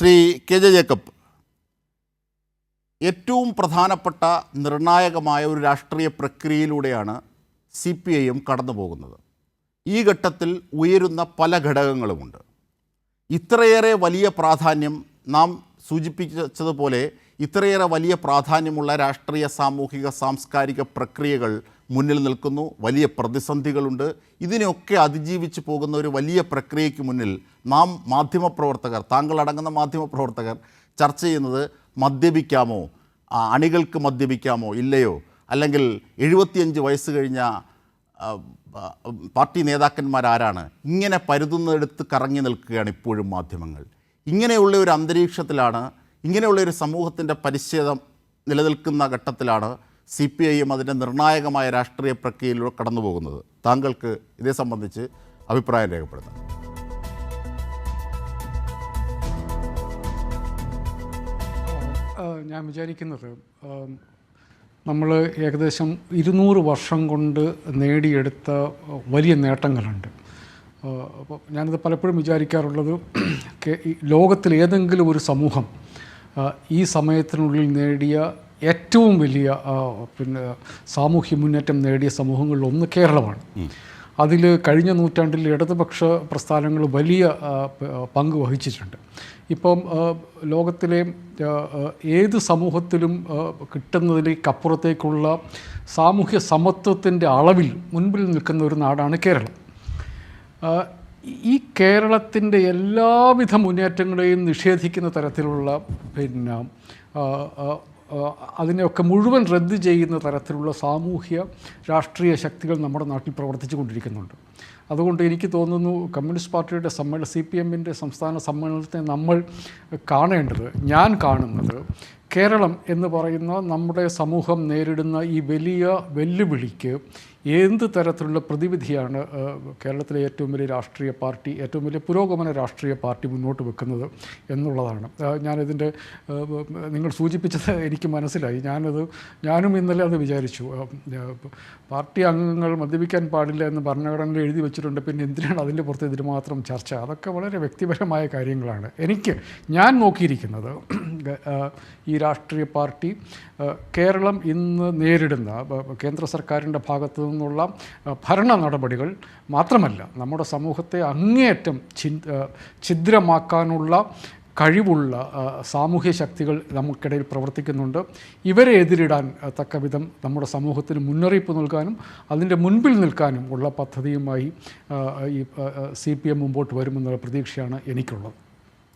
Shri K J Jacob ഏറ്റവും പ്രധാനപ്പെട്ട നിർണായകമായ ഒരു രാഷ്ട്രീയ പ്രക്രിയയിലൂടെയാണ് സി പി ഐ എം കടന്നു പോകുന്നത് ഈ ഘട്ടത്തിൽ ഉയരുന്ന പല ഘടകങ്ങളുമുണ്ട്. ഇത്രയേറെ വലിയ പ്രാധാന്യം നാം സൂചിപ്പിച്ചതുപോലെ ഇത്രയേറെ വലിയ പ്രാധാന്യമുള്ള രാഷ്ട്രീയ സാമൂഹിക സാംസ്കാരിക പ്രക്രിയകൾ മുന്നിൽ നിൽക്കുന്നു. വലിയ പ്രതിസന്ധികളുണ്ട്. ഇതിനെയൊക്കെ അതിജീവിച്ച് പോകുന്ന ഒരു വലിയ പ്രക്രിയയ്ക്ക് മുന്നിൽ നാം മാധ്യമപ്രവർത്തകർ താങ്കളടങ്ങുന്ന മാധ്യമപ്രവർത്തകർ ചർച്ച ചെയ്യുന്നത് മദ്യപിക്കാമോ? അണികൾക്ക് മദ്യപിക്കാമോ? ഇല്ലയോ? അല്ലെങ്കിൽ എഴുപത്തിയഞ്ച് വയസ്സ് കഴിഞ്ഞ പാർട്ടി നേതാക്കന്മാരാരാണ് ഇങ്ങനെ പരുതുന്നെടുത്ത് കറങ്ങി നിൽക്കുകയാണ് ഇപ്പോഴും മാധ്യമങ്ങൾ. ഇങ്ങനെയുള്ള ഒരു അന്തരീക്ഷത്തിലാണ് ഇങ്ങനെയുള്ള ഒരു സമൂഹത്തിന്റെ പരിച്ഛേദം നിലനിൽക്കുന്ന ഘട്ടത്തിലാണ് സി പി ഐ എം അതിന്റെ നിർണായകമായ രാഷ്ട്രീയ പ്രക്രിയയിലൂടെ കടന്നു പോകുന്നത് താങ്കൾക്ക് ഇതേ സംബന്ധിച്ച് അഭിപ്രായം രേഖപ്പെടുത്താം. ഞാൻ വിചാരിക്കുന്നത് നമ്മൾ ഏകദേശം ഇരുന്നൂറ് വർഷം കൊണ്ട് നേടിയെടുത്ത വലിയ നേട്ടങ്ങളുണ്ട്. അപ്പോൾ ഞാനത് പലപ്പോഴും വിചാരിക്കാറുള്ളത് ലോകത്തിൽ ഏതെങ്കിലും ഒരു സമൂഹം ഈ സമയത്തിനുള്ളിൽ നേടിയ ഏറ്റവും വലിയ പിന്നെ സാമൂഹ്യ മുന്നേറ്റം നേടിയ സമൂഹങ്ങളിൽ ഒന്ന് കേരളമാണ്. അതിൽ കഴിഞ്ഞ നൂറ്റാണ്ടിൽ ഇടതുപക്ഷ പ്രസ്ഥാനങ്ങൾ വലിയ പങ്ക് വഹിച്ചിട്ടുണ്ട്. ഇപ്പം ലോകത്തിലെ ഏത് സമൂഹത്തിലും കിട്ടുന്നതിലേക്കപ്പുറത്തേക്കുള്ള സാമൂഹ്യ സമത്വത്തിന്റെ അളവിൽ മുൻപിൽ നിൽക്കുന്ന ഒരു നാടാണ് കേരളം. ഈ കേരളത്തിന്റെ എല്ലാവിധ മുന്നേറ്റങ്ങളെയും നിഷേധിക്കുന്ന തരത്തിലുള്ള പിന്നെ അതിനെയൊക്കെ മുഴുവൻ റദ്ദ് ചെയ്യുന്ന തരത്തിലുള്ള സാമൂഹ്യ രാഷ്ട്രീയ ശക്തികൾ നമ്മുടെ നാട്ടിൽ പ്രവർത്തിച്ചു കൊണ്ടിരിക്കുന്നുണ്ട്. അതുകൊണ്ട് എനിക്ക് തോന്നുന്നു കമ്മ്യൂണിസ്റ്റ് പാർട്ടിയുടെ സമ്മേളനം സി പി എമ്മിന്റെ സംസ്ഥാന സമ്മേളനത്തെ നമ്മൾ കാണേണ്ടത് ഞാൻ കാണുന്നത് കേരളം എന്ന് പറയുന്ന നമ്മുടെ സമൂഹം നേരിടുന്ന ഈ വലിയ വെല്ലുവിളിക്ക് എന്ത് തരത്തിലുള്ള പ്രതിവിധിയാണ് കേരളത്തിലെ ഏറ്റവും വലിയ രാഷ്ട്രീയ പാർട്ടി ഏറ്റവും വലിയ പുരോഗമന രാഷ്ട്രീയ പാർട്ടി മുന്നോട്ട് വെക്കുന്നത് എന്നുള്ളതാണ്. ഞാനിതിന്റെ നിങ്ങൾ സൂചിപ്പിച്ചത് എനിക്ക് മനസ്സിലായി. ഞാനത് ഞാനും ഇന്നലെ അത് വിചാരിച്ചു. പാർട്ടി അംഗങ്ങൾ മദ്യപിക്കാൻ പാടില്ല എന്ന് ഭരണഘടനയിൽ എഴുതി വെച്ചിട്ടുണ്ട്. പിന്നെ എന്തിനാണ് അതിന്റെ പുറത്ത് ഇതിന് മാത്രം ചർച്ച? അതൊക്കെ വളരെ വ്യക്തിപരമായ കാര്യങ്ങളാണ്. എനിക്ക് ഞാൻ നോക്കിയിരിക്കുന്നത് ഈ രാഷ്ട്രീയ പാർട്ടി കേരളം ഇന്ന് നേരിടുന്ന കേന്ദ്ര സർക്കാരിന്റെ ഭാഗത്തു നിന്നുള്ള ഭരണ നടപടികൾ മാത്രമല്ല നമ്മുടെ സമൂഹത്തെ അങ്ങേയറ്റം ഛിദ് ഛിദ്രമാക്കാനുള്ള കഴിവുള്ള സാമൂഹ്യ ശക്തികൾ നമുക്കിടയിൽ പ്രവർത്തിക്കുന്നുണ്ട്. ഇവരെ എതിരിടാൻ തക്ക തക്കവിധം നമ്മുടെ സമൂഹത്തിന് മുന്നറിയിപ്പ് നൽകാനും അതിന്റെ മുൻപിൽ നിൽക്കാനും ഉള്ള പദ്ധതിയുമായി ഈ സി പി എം മുമ്പോട്ട് വരുമെന്നുള്ള പ്രതീക്ഷയാണ് എനിക്കുള്ളത്.